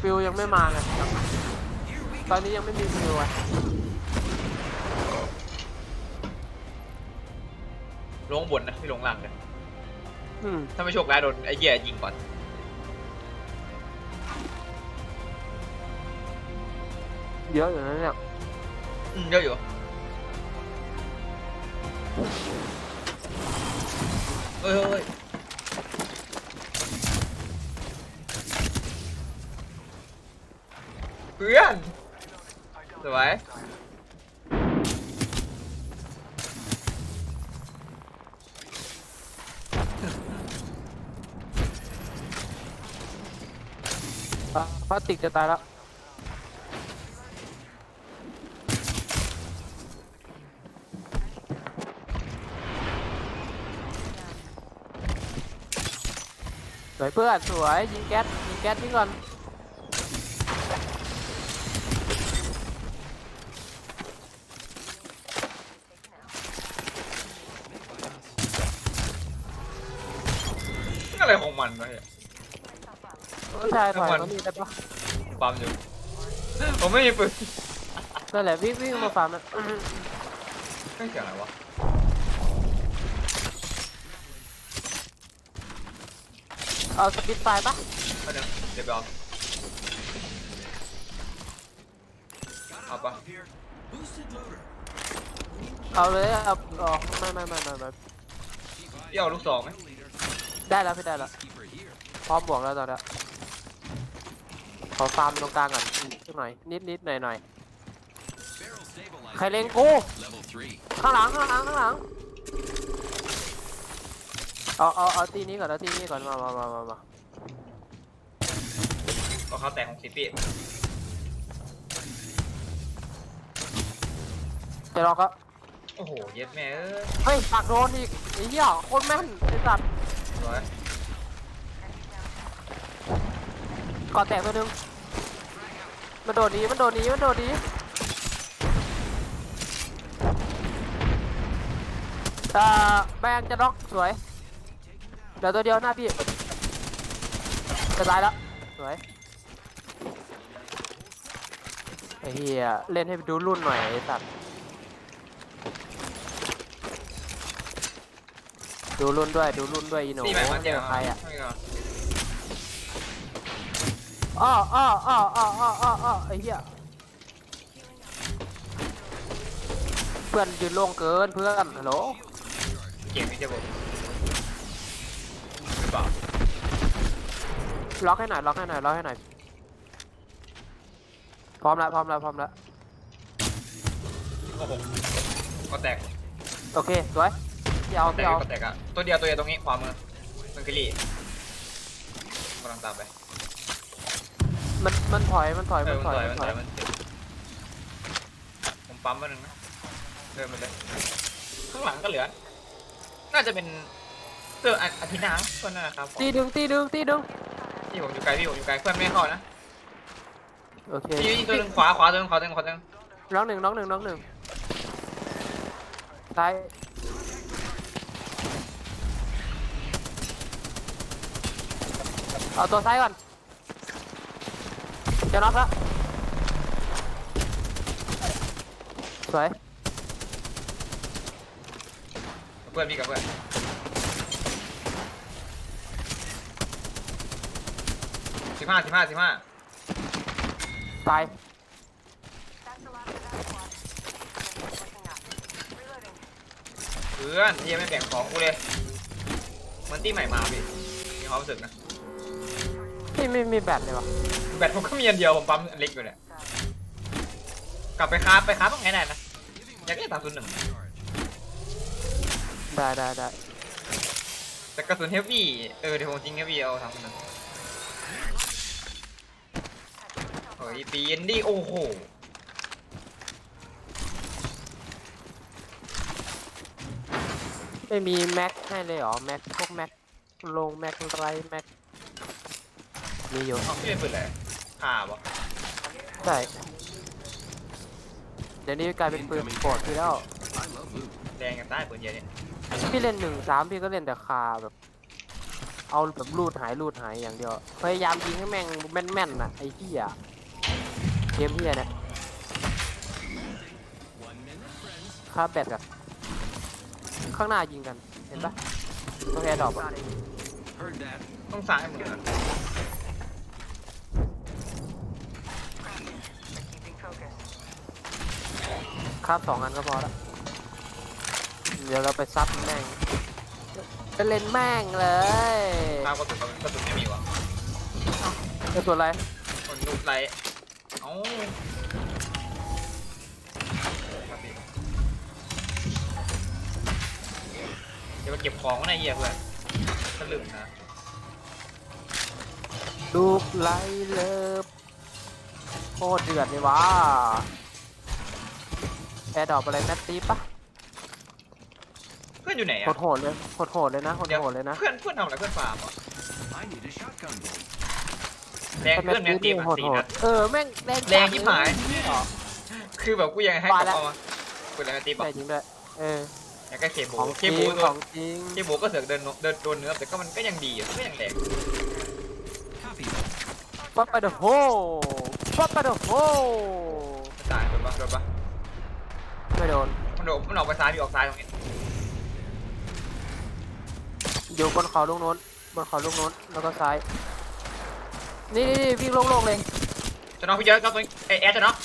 ฟิลยังไม่มาไงตอนนี้ยังไม่มีฟิลอะลงบนนะไม่ลงล่างเลยอืมถ้าไม่โชคร้ายโดนไอ้เหี้ยยิงก่อนเยอะอยู่นะเนี่ยอืมเยอะอยู่เฮ้ยเฮ้ย เพื่อนสวยอะพลาสติกจะตายแล้วสวยเพื่อนสวยยิงแก๊สยิงแก๊สทิ้งก่อน อะไรของมันวะเนี่ย ผู้ชายถอยทุกวันมานี่ได้ปะปั๊มอยู่ ผมไม่มีปืนนั่นแหละวิ่งวิ่งมาฟาร์มนะอื้อหือไม่เสียงอะไรวะเอาสปิดไฟปะเอาเดี๋ยวเดี๋ยวไปเอาเอาปะเอาเลยเอาอ๋อไม่ไม่ไม่ไม่ไม่พี่เอาลูกซองไหมได้แล้วพี่ได้แล้วพร้อมบวกแล้วตอนนี้ข อฟาร์มตรงกลางก่อนอืมสักหน่อย นิดนิดหน่อยหน่อยใครเล็งกูข้างหลังข้างหลังข้างหลังเอาเอาเอาตีนี้ก่อนเอาตีนี้ก่อนมามามามามาก็เขาแตกของสิพี่เดี๋ยวเราก็โอ้โหเย็ดแม่เอ้ยเฮ้ยปากโดนอีกไอ้เหี้ยโคตรแม่นไอ้สัตว์สวยก่อนแตกตัวหนึง มันโดดหนี้มันโดดหนี้มันโดดหนี้อ่าแบงจะน็อกสวยเดี๋ยวตัวเดียวหน้าพี่จะตายแล้วสวยไอ้เหี้ยเล่นให้ดูรุ่นหน่อยไอ้สัตว์ดูรุ่นด้วยดูรุ่นด้วยอีโน่ตีใหม่มาเจ็บใครอะไม่เอาอ้ ออ้ออ้ออ้ออ้ออ้ออ้อไอ้เหี้ยเพื่อนยืนโล่งเกินเพื่อนฮัลโหลเก่งไม่ใช่ผมหรือเปล่าล็อกให้หน่อยล็อกให้หน่อยล็อกให้หน่อยพร้อมแล้วพร้อมแล้วพร้อมแล้วโอ้โหก็แตกโอเคสวยพี่เอาแตพี่กเอาก็แตกอะตัวเดียวตัวเดียวตรงนี้ขวามือมันกิลี่กำลังตามไป มันมันถอยมันถอยเอมัอนมันถอยต่อยมัมันนถต่ออยยมันเจ็บผมปั๊มมาหนึ่งนะเดินมาเลยข้างหลังก็เหลือ น่าจะเป็นเสื้ออาทิตย์หน้าเพื่อนนั่นนะครับตีดึงตีดึงตีดึงพี่ผมอยู่ไกลพี่ผมอยู่ไกลเพื่อนไม่เข้านะโอเคพี่ยิงตัวหนึงขวาขวาตัวหนึงขวาตัวหนึงขวาตัวหนึงน้องหนึ่งน้องหนึ่งน้องหนึ่งซ้ายเอาตัวซ้ายก่อน จะน็อกแล้วสวยกับเพื่อนพี่กับเพื่อนสิบห้าสิบห้าสิบห้าตายเพื่อนที่ยังไม่แบ่งของกูเลยเหมือนตีใหม่มาพี่มีความรู้สึกนะ พี่ไม่มีแบตเลยวะแบตผมก็มีอันเดียวผมปั๊มอันเล็กอยู่เนี่ยกลับไปคราฟไปคราฟต้องไงได้นะอยากได้สามศูนย์หนึ่งได้ได้ได้แต่กระสุนเฮฟวี่เออเดี๋ยวผมจริงเฮฟวี่เอาสามศูนย์หนึ่งเฮ้ยปีนดิโอ้โหไม่มีแม็กให้เลยเหรอแม็กพวกแม็กลงแม็กไรแม็ก มีอยู่เอาพี่เป็นปืนอะไรข่าบใช่เดี๋ยวนี้กลายเป็นปืนโปรดพี่แล้วแดงกันใต้ปืนเยอะเนี่ยพี่เล่นหนึ่งสามพี่ก็เล่นแต่คาแบบ เอาแบบรูดหายรูดหายอย่างเดียวพยายามยิงให้แม่งแม่นๆน่ะไอ้เหี้ยเกมเหี้ยเนี่ยคาบแบตกันข้างหน้ายิงกันเห็นปะต้องแอร์ดรอปอะ Heard that. ต้องซ้ายหมดเลย คาบสองอันก็พอละเดี๋ยวเราไปซับแม่งไปเล่นแม่งเลยข้าวกระสุนกระสุนไม่มีวะกระสุนอะไรคนดูดไรเอ้าเดี๋ยวมาเก็บของไว้ในเหี้ยเพื่อนสลึมนะลูกไล่เลิฟโคตรเดือดเลยวะ แอร์ดรอปอะไรแมตตีปะเพื่อนอยู่ไหนโคอะตรโหดเลยโคตรโหดเลยนะโคตรโหดเลยนะ เพื่อนเพื่อนทำอะไรเพื่อนฟาร์มเหรอ I need a shotgun bolt. แรงเพื่อนแรงตีมันโหดตีโหนัดดเออแม่งแรงแรงชิบหายเหรอคือแบบกูยังให้ว่ากับแล้วเอามากูแรงตีปะใช่จริงด้วยเออยังก็เคโบของเคจริงโบตัขวองจริงเคโบก็เสือกเดินเดินโดนเนื้อแต่ก็มันก็ยังดีอะก็ยังแรง Copy that. ฟัดไปเดอะโฮฟัดไปเดอะโฮมันตายโดนปะโดนปะ ไม่โดนมันโดนมันออกไปซ้ายพี่ออกซ้ายตรงนี้อยู่บนเขาลูกโน้นบนเขาลูกโน้นแล้วก็ซ้าย นี่นี่นี่วิ่งโล่งๆเลยจะน็อกพี่เยอะครับตรงนี้เอยแอดจะน็อก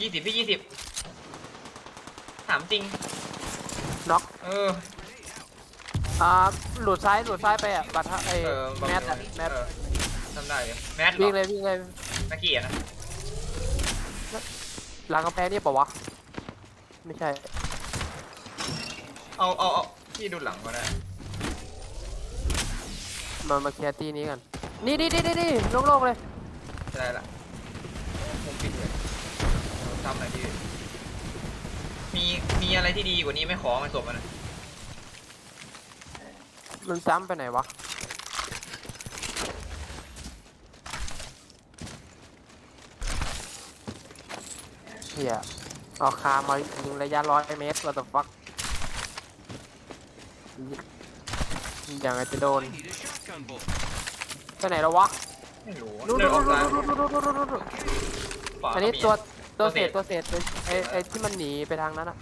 ยี่สิบพี่ยี่สิบถามจริง น็อกเออ อ่าหลุดซ้ายหลุดซ้ายไปอะบัตรไอ้เออแมทอะแมทเออทำได้เลยแมทเหรวิ่งอเลยวิ่งเลย นักเกียรตินะ หลังกำแพงนี่ปะวะ ไม่ใช่ เอาเอาเอาพี่ดูหลังก็ได้มามาเคลียร์ตีนี้กัน นี่นี่นี่นี่นี่โล่งๆเลย จะได้ละมุมปิดเลยทำอะไรที่มีมีอะไรที่ดีกว่านี้ไหม่ขอมันส่งมาหน่อยมันจ้ำไปไหนวะ เฮียเอาคามายิงระยะร้อยเมตร what the fuck อย่างไรจะโดน I need a shotgun bolt. ไปไหนแล้ววะไม่รู้นู่นเดินออกซ้ายนู่นนู่นนู่นนู่นนู่นขวาอันนี้ก็มีตัวตัวตัวเศเศษษตัวเศษไอ้ไอ้ที่มันหนีไปทางนั้นอะ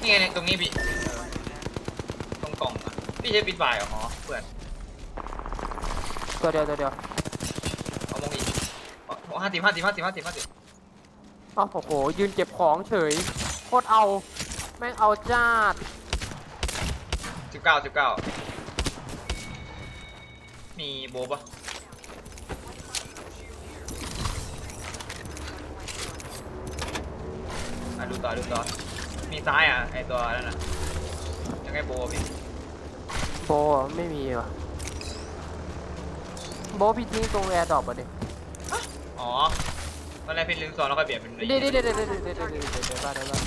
นี่ไงเนี่ยตรงนี้พี่เออตรงกล่องอะพี่ใช้ปิดไฟเหรออ๋อเพื่อนตัวเดียวตัวเดียวเอามองอีกห้าสิบห้าสิบห้าสิบห้าสิบห้าสิบอ้าว โอ้โห ยืนเก็บของเฉย โคตรเอา แม่งเอาจ้าดสิบเก้าสิบเก้ามีโบปะอะดูต่อดูต่อ มีซ้ายอะไอตัวนั่นน่ะยังไงโบพี่โบอะไม่มีว่ะ โบพี่ทิ้งตรงแอร์ดรอปอะดิ อ๋อ ตอนแรกพี่ลืมสอนแล้วค่อยเปลี่ยนเป็นไอ้เดี๋ยวเดี๋ยวเดี๋ยวเดี๋ยวเดี๋ยวเดี๋ยวเดี๋ยวเดี๋ยวเดี๋ยวบ้านเดี๋ยวบ้าน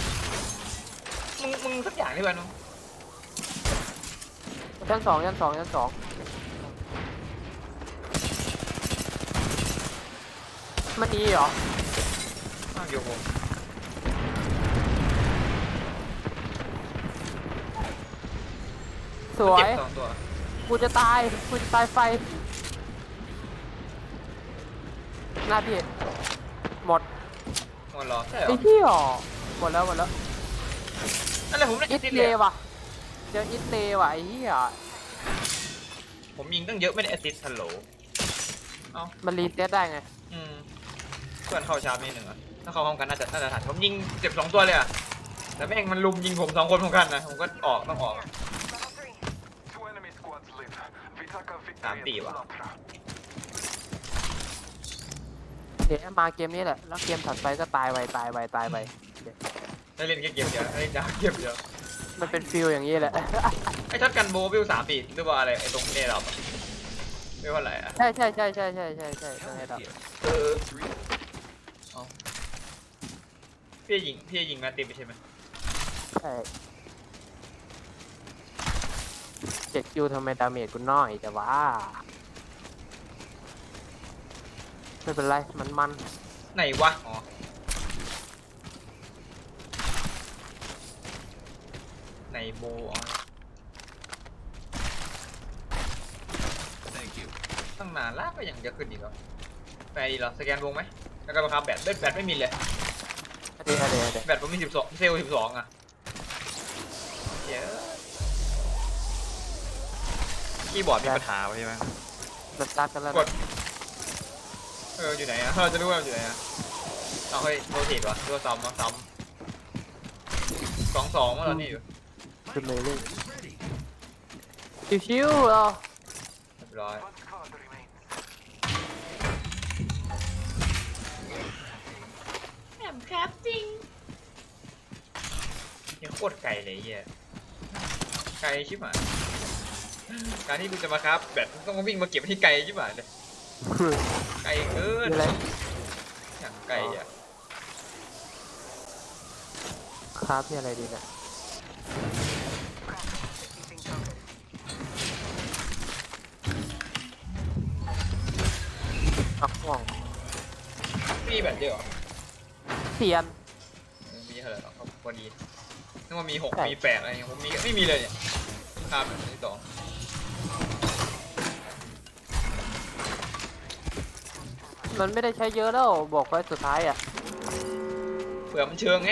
มึงมึงสักอย่างที่เพื่อนมึงชั้นสองชั้นสองชั้นสองมันหนีเหรออ้าวเดี๋ยวผมสวยเก็บสองตัวกูจะตายกูจะตายไฟหน้าพี่หมด หมดเหรอใช่เหรอไอ้พี่หรอหมดแล้วหมดแล้วนั่นแหละผมได้อิอิตติเลเลยว่ะเจออิตเลว่ะไอ้เหี้ยผมยิงตั้งเยอะไม่ได้แอสซิสต์ฮัลโหลมันรีเซ็ตได้ไงอืมเพื่อนเข้าชาร์จนิดหนึ่งอะถ้าเข้าพร้อมกันน่าจะน่าจะทันผมยิงเจ็บสองตัวเลยอะแต่แม่งมันลุมยิงผมสองคนพร้อมกันนะผมก็ออกต้องออก Two enemy squads live. Vitaka Tám tỷ victory à? Latra. เดี๋ยวมาเกมนี้แหละแล้วเกมถัดไปก็ตายไปตายไปตายไปได้เล่นแค่เกมเดียวได้เล่นดาวเกมเดียวมันเป็นฟิลอย่างนี้แหละไอ้ช็อตกันโบวิวสามปีหรือว่าอะไรไอ้ตรงเนเราไม่ว่าอะไรอะใช่ใช่ใช่ใช่ใช่ใช่ใช่ตรงนี้ครับเออเอาพี่ยิงพี่ยิงแมตติมไปใช่ไหมใช่เจ็ดคิวทำไมดาเมจกูน้อยแต่ว่า ไม่เป็นไรมันมันไหนวะอ๋ไหนโบอ๋อ Thank you. ตั้งนานล้วก็ยังจะขึ้นอีกเหรอไปดีเหรอสแกนวงไหมแล้วก็บังคับแบตเอ้ยแบตไม่มีเลย เดี๋ยเฮดแบตผมมีสิบสองเซลล์สิบสองอะเยอะคีย์บอร์ดมีปัญหาป่ะพี่มกดจะตัดกันแล้วกด อออยู่ไหนอะเราจะรู้ว่ามันอยู่ไหนอะเอาเฮ้ยโรเทตวะตัวซ้ำวะซ้ำสองสองว่าเรานี่อยู่ขึ้นเลยเรื่อย Ready. ชิวๆเราเรียบร้อย One squad remains. แหมครับจริง ยังโคตรไกลเลยไอ้เฮียไกลชิบหายการที่กูจะมาครับแบตต้องมาวิ่งมาเก็บที่ไกลชิบหายเลย ไกลเกินมีอะไรอย่างไกลอะครับมีอะไรดีเนี่ยอักห่วงมีแบตเยอะเหรอเสียนมีเท่าไหร่หรอครับพอดีนึกว่ามีหกใช่มีแปดอะไรอย่างเงี้ยผมมีไม่มีเลยเนี่ยครับแบบที่สอ มันไม่ได้ใช้เยอะแล้วบอกไว้สุดท้ายอะเผื่อมันเชิงไง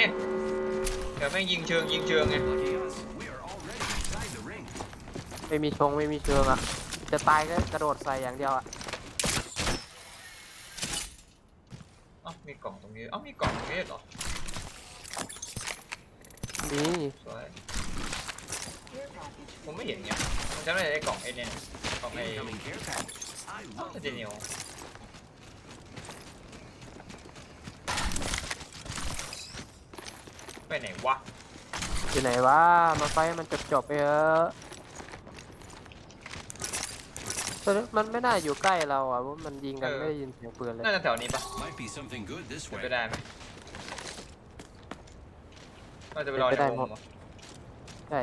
เผื่อแม่งยิงเชิงยิงเชิงไง Lucky us. We are already inside the ring. ไม่มีชงไม่มีเชิงอะ จะตายก็กระโดดใส่อย่างเดียวอะเอ้ามีกล่องตรงนี้เอ้ามีกล่องตรงนี้เหรอนี่สวยผมไม่เห็นไงมันจะไม่ได้กล่องไอ้เนี่ยกล่องไอ้ Incoming care package. I เอ้า love จะเดนิว ไปไหนวะ อยู่ไหนวะมาไฟให้มันจบจบๆไปเถอะแต่มันไม่น่าอยู่ใกล้เราอะว่ามันยิงกันไม่ได้ยินเสียงปืนเลยน่าจะแถวนี้ปะ Might be something good this จะ way. ไปได้ไหมเราจะไปรอในวงเหรอใช่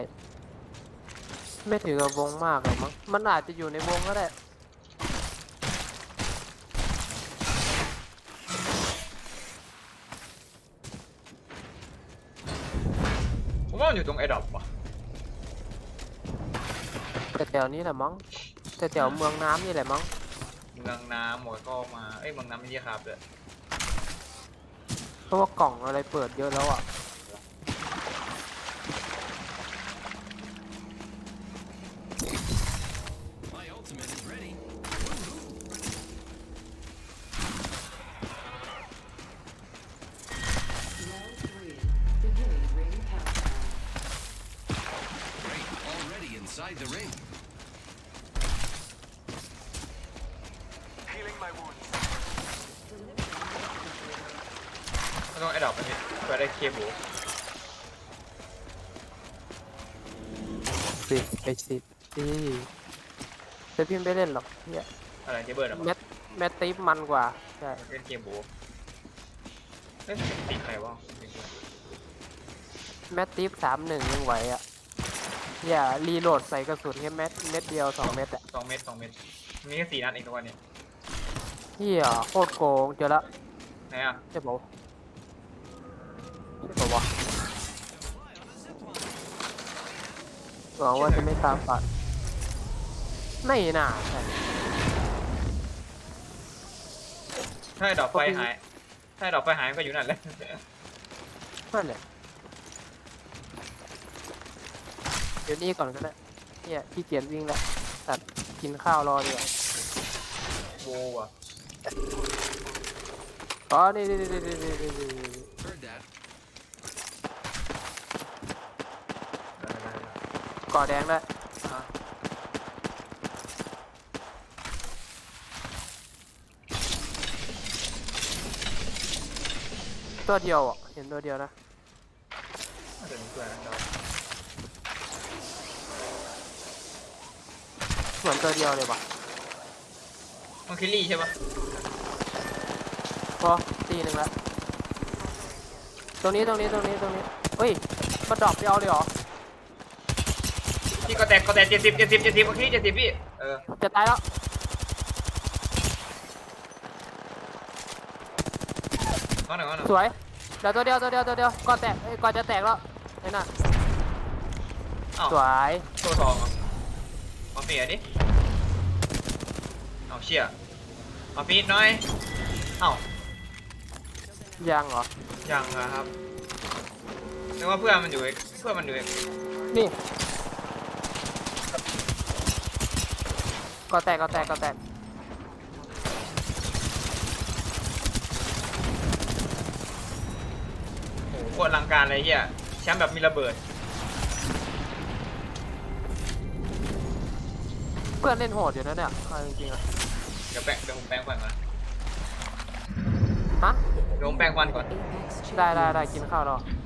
ไม่ถือกับวงมากหรอกมั้งมันอาจจะอยู่ในวงก็ได้ ว่ามันอยู่ตรงไอ้ดอกปะแต่แถวนี้แหละมั้งแต่แถวเมืองน้ำนี่แหละมั้งเมืองน้ำหมดก็มา เอ้ยเมืองน้ำไม่ใช่ครับเลยเพราะว่ากล่องอะไรเปิดเยอะแล้วอะ Already inside the ring. Healing my wounds. ไม่ต้องไอ้ดอกไปพี่เพื่อได้เคบูสิบไปสิบนี่แต่พี่ไม่เล่นหรอกเนี่ยอะไรเคเบิลหรอแมทแมทติปมันกว่า ใช่เป็นเคบูเล่นตีใครวะ แมทติปสามหนึ่งยังไหวอะ อย่ารีโหลดใส่กระสุนแค่เม็ดเม็ดเดียวสองเม็ดอะสองเม็ดสองเม็ดมีแค่สี่นัดเองทุกวันเนี่ยเฮียโคตรโกงเจอละไหนอะใช่ปะวะใช่ปะวะหวังว่าจะไม่ตามปัดไม่น่าใช่ถ้าไอ้ดอกไฟหาย ถ้าไอ้ดอกไฟหายมันก็อยู่นั่นแหละนั่นแหละเดี๋ยวนี้ก่อนก็ได้เนี่ยพี่เกียจวิ่งแล้วตัดกินข้าวรอดีกว่าโบว่ะอ๋อนี่นี่นี่นี่นี่นี่นี่ Heard that. ก่อแดงแล้วอะตัวเดียวอะเห็นตัวเดียวนะน่าจะมีเพื่อนนะดอก เหมือนตัวเดียวเลยว่ะมันคิลลี่ใช่ปะพอตีหนึ่งแล้วตรงนี้ตรงนี้ตรงนี้ตรงนี้เฮ้ยมาดรอปไปเอาเลยเหรอพี่ก็แตกก็แตกเจ็ดสิบเจ็ดสิบเจ็ดสิบโอเคเจ็ดสิบพี่เออจะตายแล้วข้างหนึ่งข้างหนึ่งสวยเดี๋ยวตัวเดียวตัวเดียวตัวเดียวก่อนแตกเอ้ยก่อนจะแตกแล้วไอ้น่ะอ้าวสวยตัวทองเหรอมา เปียดิเอาเชี่ยเอาฟีดหน้อยเอ้ายังเหรอ ยังนะครับนึกว่าเพื่อนมันอยู่อีกเพื่อนมันอยู่อีกนี่ก็แตกก็แตกก็แตกโอ้โหโคตรอลังการเลยเฮียแชมป์แบบมีระเบิด เพื่อนเล่นโหดอยู่นะเนี่ยเอาจริงๆอะเดี๋ยวแปลงเดี๋ยวผมแปลงฟันก่อนฮะเดี๋ยวผมแปลงฟันก่อน Apex ได้ได้ champions. ได้กินข้าวแล้ว Your